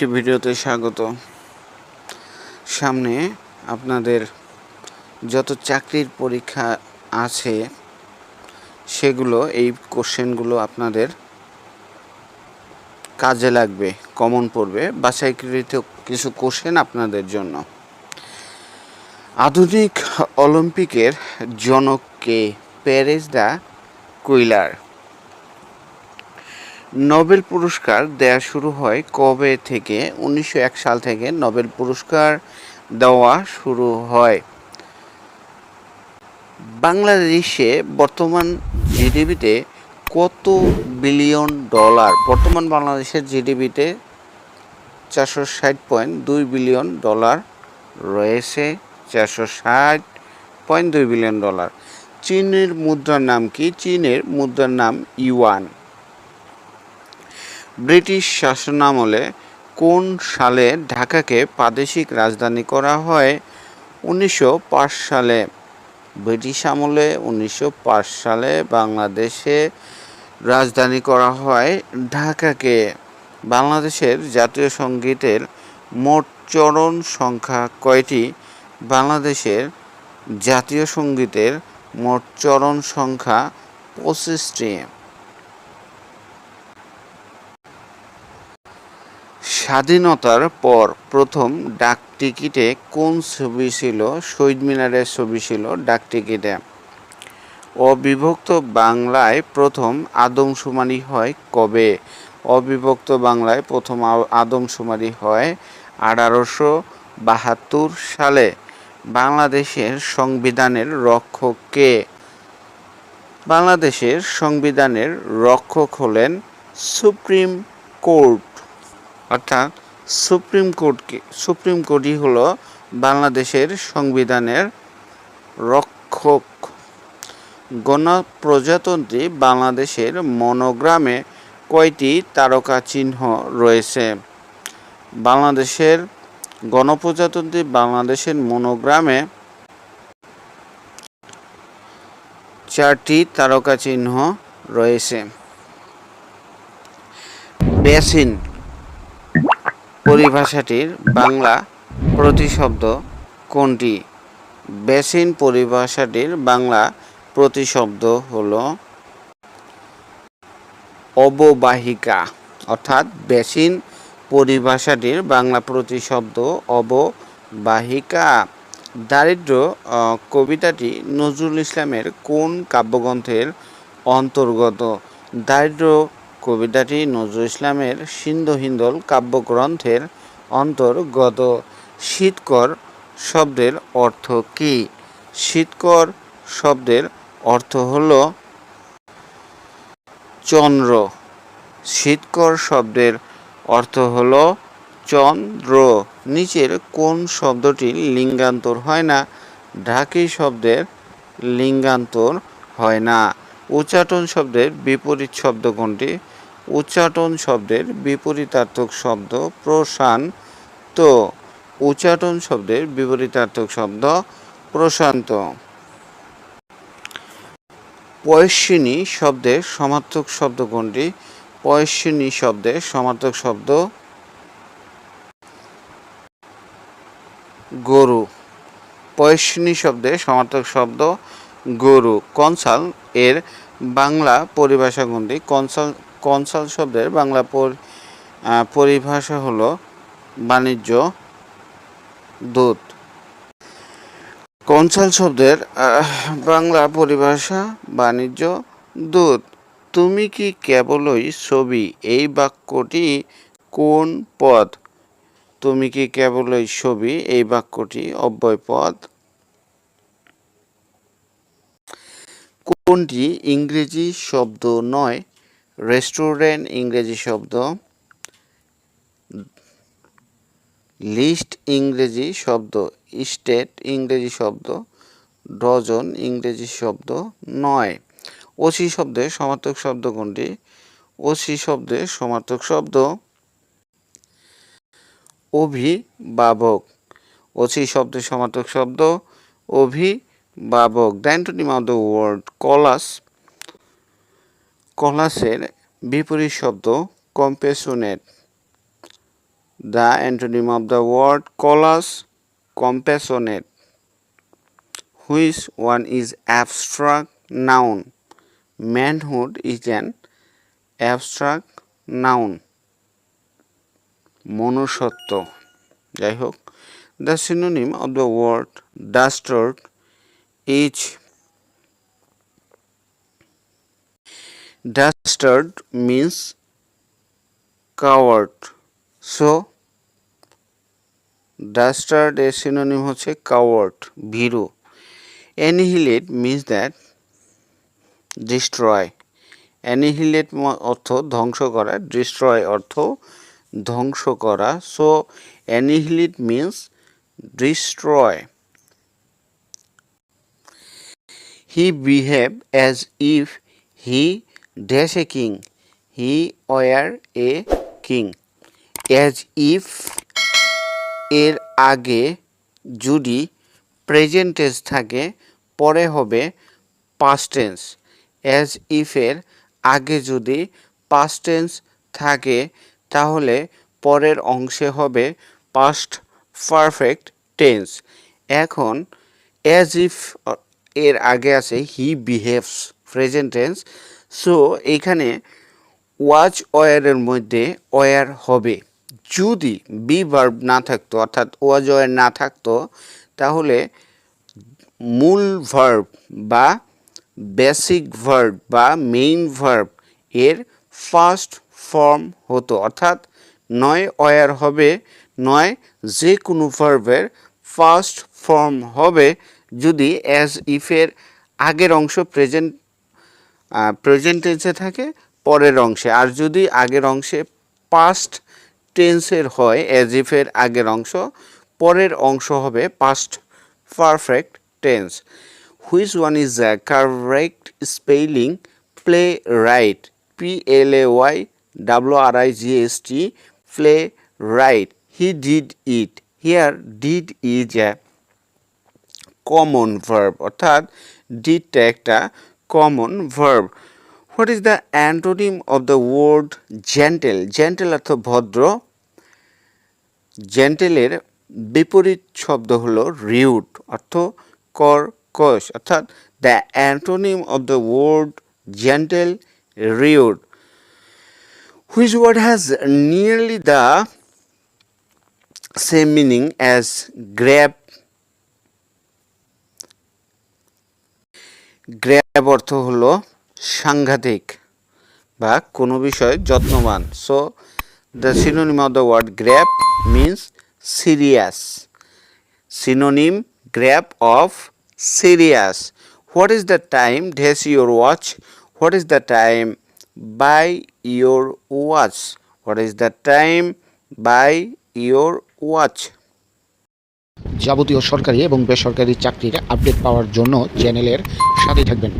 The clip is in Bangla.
একটি ভিডিওতে স্বাগত। সামনে আপনাদের যত চাকরির পরীক্ষা আছে, সেগুলো, এই কোশ্চেনগুলো আপনাদের কাজে লাগবে, কমন পড়বে, বাছাইকৃত কিছু কোশ্চেন আপনাদের জন্য। আধুনিক অলিম্পিকের জনককে প্যারিস দ্য কুইলার। নোবেল পুরস্কার দেওয়া শুরু হয় কবে থেকে? উনিশশো এক সাল থেকে নোবেল পুরস্কার দেওয়া শুরু হয়। বাংলাদেশে বর্তমান জিডিপিতে কত বিলিয়ন ডলার? বর্তমান বাংলাদেশের জিডিপিতে চারশো ষাট পয়েন্ট দুই বিলিয়ন ডলার রয়েছে। চারশো ষাট পয়েন্ট দুই বিলিয়ন ডলার। চীনের মুদ্রার নাম কি? চীনের মুদ্রার নাম ইউয়ান। ব্রিটিশ শাসনামলে কোন সালে ঢাকাকে প্রাদেশিক রাজধানী করা হয়? উনিশশো পাঁচ সালে ব্রিটিশ আমলে, উনিশশো পাঁচ সালে বাংলাদেশে রাজধানী করা হয় ঢাকাকে। বাংলাদেশের জাতীয় সঙ্গীতের মোট চরণ সংখ্যা কয়টি? বাংলাদেশের জাতীয় সঙ্গীতের মোট চরণ সংখ্যা পঁচিশটি। স্বাধীনতার পর প্রথম ডাক টিকিটে কোন ছবি ছিল? শহীদ মিনারের ছবি ছিল ডাক টিকিটে। অবিভক্ত বাংলায় প্রথম আদমশুমারি হয় কবে? অবিভক্ত বাংলায় প্রথম আদমশুমারি হয় আঠারোশো বাহাত্তর সালে। বাংলাদেশের সংবিধানের রক্ষক কে? বাংলাদেশের সংবিধানের রক্ষক হলেন সুপ্রিম কোর্ট। অর্থাৎ সুপ্রিম কোর্টকে, সুপ্রিম কোর্টই হলো বাংলাদেশের সংবিধানের রক্ষক। গণপ্রজাতন্ত্রী বাংলাদেশের মনোগ্রামে কয়টি তারকা চিহ্ন রয়েছে? বাংলাদেশের গণপ্রজাতন্ত্রী বাংলাদেশের মনোগ্রামে চারটি তারকা চিহ্ন রয়েছে। বেসিন পরিভাষাটির বাংলা প্রতিশব্দ কোনটি? বেসিন পরিভাষাটির বাংলা প্রতিশব্দ হল অববাহিকা, অর্থাৎ বেসিন পরিভাষাটির বাংলা প্রতিশব্দ অববাহিকা। দারিদ্র কবিতাটি নজরুল ইসলামের কোন কাব্যগ্রন্থের অন্তর্গত? দারিদ্র কবিতাটি নজরুল ইসলামের সিন্ধু হিন্দল কাব্যগ্রন্থের অন্তর্গত। শীতকর শব্দের অর্থ কী? শীতকর শব্দের অর্থ হল চন্দ্র। শীতকর শব্দের অর্থ হল চন্দ্র। নিচের কোন শব্দটি লিঙ্গান্তর হয় না? ঢাকি শব্দের লিঙ্গান্তর হয় না। উচ্চাটন শব্দের বিপরীত শব্দ কোনটি? উচ্চাটন শব্দের বিপরীতার্থক শব্দ প্রশান্ত। উচ্চাটন শব্দের বিপরীতার্থক শব্দ প্রশান্ত। পয়স্বিনী শব্দের সমার্থক শব্দ কোনটি? পয়স্বিনী শব্দের সমার্থক শব্দ গরু। পয়স্বিনী শব্দের সমার্থক শব্দ গরু, কনসাল এর বাংলা পরিভাষা কনসাল কনসাল শব্দের বাংলা পরিভাষা হলো বাণিজ্য দূত কনসাল শব্দের বাংলা পরিভাষা বাণিজ্য দূত তুমি কি কেবলই ছবি? এই বাক্যটি কোন পদ? তুমি কি কেবলই ছবি? এই বাক্যটি অব্যয় পদ। কোনটি? ইংরেজি শব্দ নয়। রেস্টুরেন্ট ইংরেজি শব্দ। লিস্ট ইংরেজি শব্দ। স্টেট ইংরেজি শব্দ। ডজন ইংরেজি শব্দ নয়। ওসি শব্দের সমার্থক শব্দ কোনটি? ওসি শব্দের সমার্থক শব্দ। অভিভাবক। ওসি শব্দের সমার্থক শব্দ। বাবক the antonym of the word callous কলাসের বিপরীত শব্দ compassionate the antonym of the word callous compassionate which one is abstract noun manhood is an abstract noun মনুষ্যত্ব। যাই হোক the synonym of the word dastard is dastard means coward so dastard এর সিনোনিম হচ্ছে coward Bhiru. Annihilate means that destroy annihilate অর্থ ধ্বংস করা ডিস্ট্রয় অর্থ ধ্বংস করা। So annihilate means destroy he behave as if he dash a king he were a king as if এর আগে যদি প্রেজেন্ট থাকে, পরে হবে পাস্ট টেন্স অ্যাজ ইফের আগে যদি পাস্ট টেন্স থাকে, তাহলে পরের অংশে হবে পাস্ট পারফেক্ট টেন্স এখন অ্যাজ ইফ এর আগে আছে he behaves present tense. So, এখানে ওয়াচ ওয়ারের মধ্যে ওয়ার হবে। যদি বি ভার্ব না থাকতো, অর্থাৎ ওয়াজ ওয়ার না থাকতো, তাহলে মূল ভার্ব বা বেসিক ভার্ব বা মেইন ভার্ব এর ফার্স্ট ফর্ম হতো। অর্থাৎ নয় অয়ার হবে, নয় যে কোনো ভার্বের ফার্স্ট ফর্ম হবে যদি অ্যাজ ইফের আগের অংশ প্রেজেন্ট প্রেজেন্ট টেন্সে থাকে, পরের অংশে। আর যদি আগের অংশে পাস্ট টেন্সের হয় অ্যাজ ইফের আগের অংশ, পরের অংশ হবে past perfect tense which one is the correct spelling playwright P L A Y W R I G S T playwright he did it here did is a common verb অর্থাৎ ডিডটা একটা common verb what is the antonym of the word gentle gentle অর্থ ভদ্র। জেন্টেলের বিপরীত শব্দ হলো রিউড অর্থ কর্কশ। অর্থাৎ the antonym of the word gentle rude which word has nearly the same meaning as grave grave অর্থ হলো সাংঘাতিক বা কোনো বিষয়ে যত্নবান। So the synonym of the word grave means serious synonym grave of serious what is the time does your watch what is the time by your watch what is the time by your watch যাবতীয় সরকারি এবং বেসরকারি চাকরির আপডেট পাওয়ার জন্য চ্যানেলের সাথে থাকবেন।